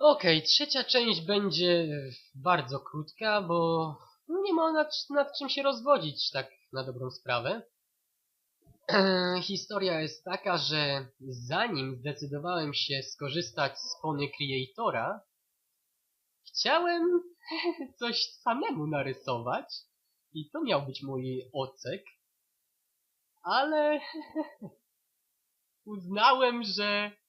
Okej, trzecia część będzie bardzo krótka, bo nie ma nad, nad czym się rozwodzić, tak na dobrą sprawę. Historia jest taka, że zanim zdecydowałem się skorzystać z Pony Creatora, chciałem coś samemu narysować i to miał być mój ocek, ale uznałem, że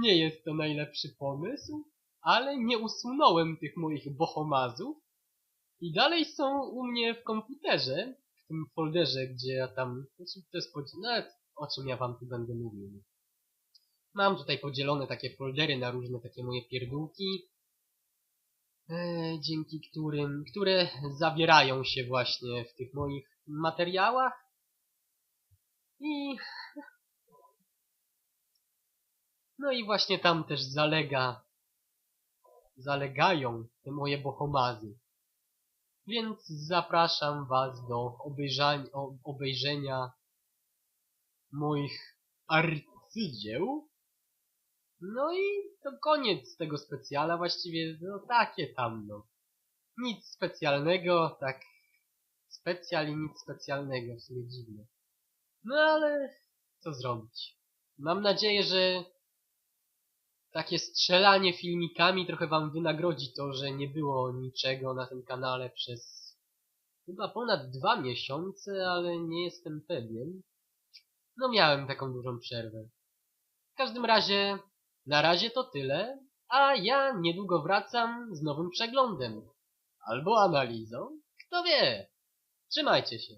nie jest to najlepszy pomysł, ale nie usunąłem tych moich bohomazów i dalej są u mnie w komputerze, w tym folderze, gdzie ja tam, znaczy to jest o czym ja wam tu będę mówił. Mam tutaj podzielone takie foldery na różne takie moje pierdółki, e, dzięki którym, które zawierają się właśnie w tych moich materiałach i no i właśnie tam też zalega zalegają te moje bohomazy. Więc zapraszam was do obejrzenia moich arcydzieł. No i to koniec tego specjala, właściwie no takie tam no. Nic specjalnego, tak specjal i nic specjalnego, w sumie dziwne. No ale co zrobić? Mam nadzieję, że takie strzelanie filmikami trochę wam wynagrodzi to, że nie było niczego na tym kanale przez chyba ponad dwa miesiące, ale nie jestem pewien. No miałem taką dużą przerwę. W każdym razie, na razie to tyle, a ja niedługo wracam z nowym przeglądem. Albo analizą, kto wie. Trzymajcie się.